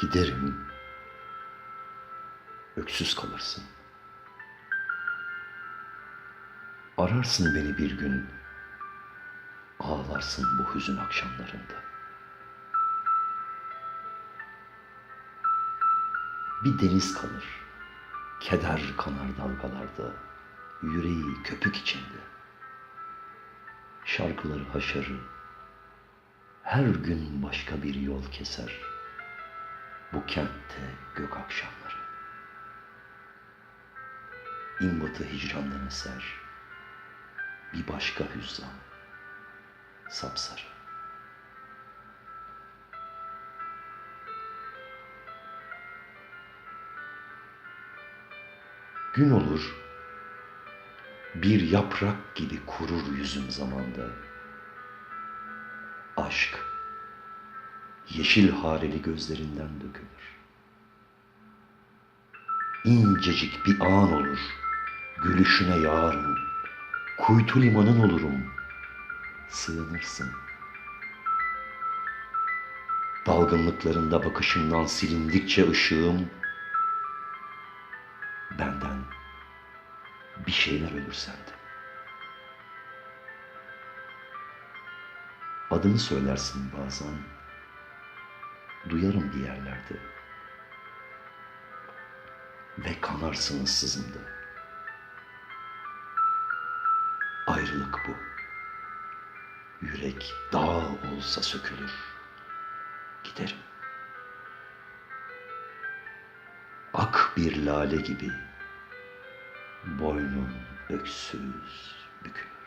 Giderim, öksüz kalırsın. Ararsın beni bir gün, ağlarsın bu hüzün akşamlarında. Bir deniz kalır, keder kanar dalgalarda, yüreği köpük içinde. Şarkıları haşarı, her gün başka bir yol keser. Bu kentte gök akşamları. İmbatı hicrandan eser. Bir başka hüzzam. Sapsarı. Gün olur, bir yaprak gibi kurur yüzüm zamanda. Aşk, yeşil hareli gözlerinden dökülür. İncecik bir an olur, gülüşüne yarın, kuytu limanın olurum, sığınırsın. Dalgınlıklarında bakışımdan silindikçe ışığım, benden bir şeyler ölür sende. Adını söylersin bazen, duyarım bir yerlerde. Ve kanarsın ıssızımda. Ayrılık bu. Yürek dağ olsa sökülür. Giderim. Ak bir lale gibi boynun öksüz bükülür.